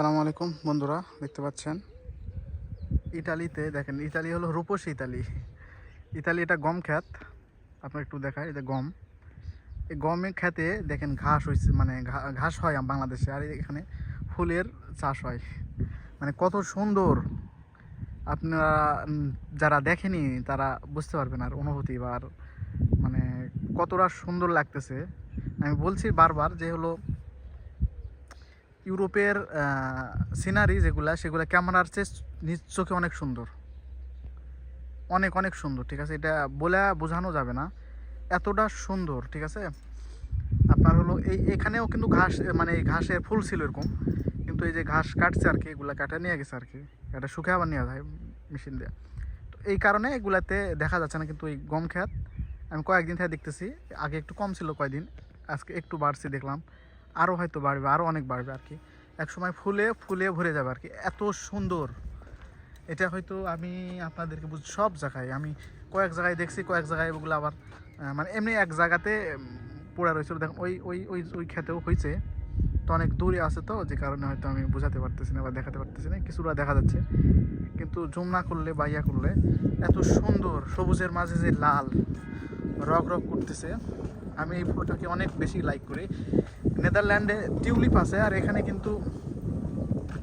সালাম আলাইকুম, বন্ধুরা, দেখতে পাচ্ছেন? ইতালিতে দেখেন, ইতালি হলো রূপসী ইতালি। ইতালি এটা গম খ্যাত আপনার একটু দেখায় এটা গম। এই গমের খেতে দেখেন ঘাস হয়েছে মানে ঘাস হয় বাংলাদেশে, আর এখানে ফুলের চাষ হয়। মানে কত সুন্দর। আপনারা যারা দেখেনি, তারা বুঝতে পারবেন আর অনুভূতি বা মানে কতটা সুন্দর লাগতেছে। আমি বলছি বারবার যে হলো ইউরোপের সিনারি যেগুলা, সেগুলো ক্যামেরার চেয়ে নিজ চোখে অনেক সুন্দর। অনেক অনেক সুন্দর, ঠিক আছে? এটা বলে বোঝানো যাবে না। এতটা সুন্দর, ঠিক আছে? আপনার হলো এই, এখানেও কিন্তু ঘাস মানে এই ঘাসের ফুল ছিল এরকম, কিন্তু এই যে ঘাস কাটছে আর কি, এগুলা কাটা নিয়ে গেছে আর কি। এটা শুকে আবার নেওয়া যায় মেশিন দিয়ে। তো এই কারণে এগুলাতে দেখা যাচ্ছে না কিন্তু এই গম খ্যাত আমি কয়েকদিন থেকে দেখতেছি, আগে একটু কম ছিল কয়েকদিন আজকে একটু বাড়ছে দেখলাম। আরও হয়তো বাড়বে আরও অনেক বাড়বে আর কি। এক সময় ফুলে ফুলে ভরে যাবে আর কি। এত সুন্দর। এটা হয়তো আমি আপনাদেরকে বুঝ, সব জায়গায় আমি কয়েক জায়গায় দেখছি, কয়েক জায়গায় ওগুলো আবার মানে এমনি এক জায়গাতে পড়ে রয়েছিল দেখুন। ওই ওই ওই ওই খেতেও হয়েছে। তো অনেক দূরে আছে তো, যে কারণে হয়তো আমি বোঝাতে পারতেছি না বা দেখাতে পারতেছি না। কিছুটা দেখা যাচ্ছে। কিন্তু জুম না করলে বা ইয়া করলে, এত সুন্দর সবুজের মাঝে যে লাল, রক রক করতেছে। আমি এই ফটোকে অনেক বেশি লাইক করি। নেদারল্যান্ডে টিউলিপ আছে, আর এখানে কিন্তু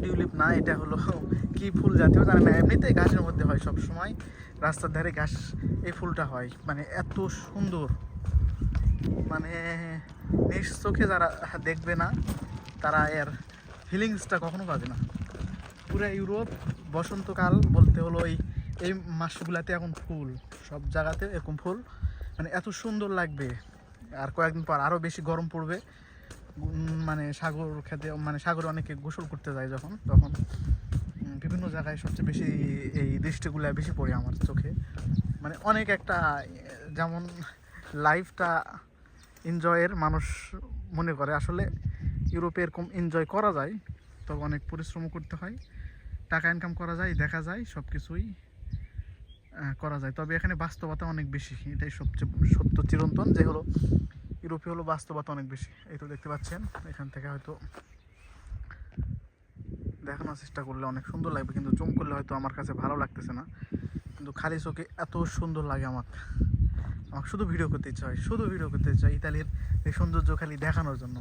টিউলিপ না, এটা হলো কি ফুল জাতীয় জানি না। এমনিতেই ঘাসের মধ্যে হয় সব সময় রাস্তার ধারে ঘাস এই ফুলটা হয়। মানে এত সুন্দর। মানে নিজ চোখে যারা দেখবে না, তারা এর ফিলিংসটা কখনো পাবে না। পুরো ইউরোপ বসন্তকাল বলতে হলো এই এই মাসগুলাতে এখন ফুল। সব জায়গাতে এরকম ফুল। মানে এত সুন্দর লাগবে। আর কয়েকদিন পর আরও বেশি গরম পড়বে। মানে সাগর খেতে মানে সাগরে অনেকে গোসল করতে যায় যখন, তখন বিভিন্ন জায়গায় সবচেয়ে বেশি এই দৃষ্টিগুলো বেশি পড়ে আমার চোখে। মানে অনেক একটা, যেমন লাইফটা এনজয়ের মানুষ মনে করে। আসলে ইউরোপে এরকম এনজয় করা যায়, তবে অনেক পরিশ্রম করতে হয়। টাকা ইনকাম করা যায়, দেখা যায় সব কিছুই করা যায়। তবে এখানে বাস্তবতা অনেক বেশি। এটাই সবচেয়ে সত্য চিরন্তন যে হলো, ইউরোপে হলো বাস্তবতা অনেক বেশি। এই তো দেখতে পাচ্ছেন, এখান থেকে হয়তো দেখানোর চেষ্টা করলে অনেক সুন্দর লাগবে, কিন্তু জুম করলে হয়তো আমার কাছে ভালো লাগতেছে না। কিন্তু খালি চোখে এত সুন্দর লাগে আমার। আমার শুধু ভিডিও করতে ইচ্ছা হয়, শুধু ভিডিও করতে ইচ্ছা হয় ইতালির এই সৌন্দর্য খালি দেখানোর জন্য।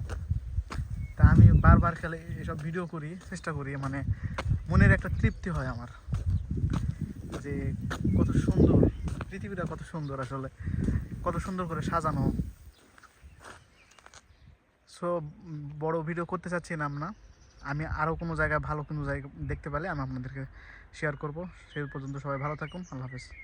তা আমি বারবার খালি এসব ভিডিও করি, চেষ্টা করি মানে মনের একটা তৃপ্তি হয় আমার। যে কত সুন্দর, পৃথিবীটা কত সুন্দর আসলে। কত সুন্দর করে সাজানো। সো বড় ভিডিও করতে চাচ্ছিলাম না আমি আরও কোনো জায়গায় ভালো কোনো জায়গা দেখতে পেলে আমি আপনাদেরকে শেয়ার করব। সেই পর্যন্ত সবাই ভালো থাকুন। আল্লাহ হাফেজ।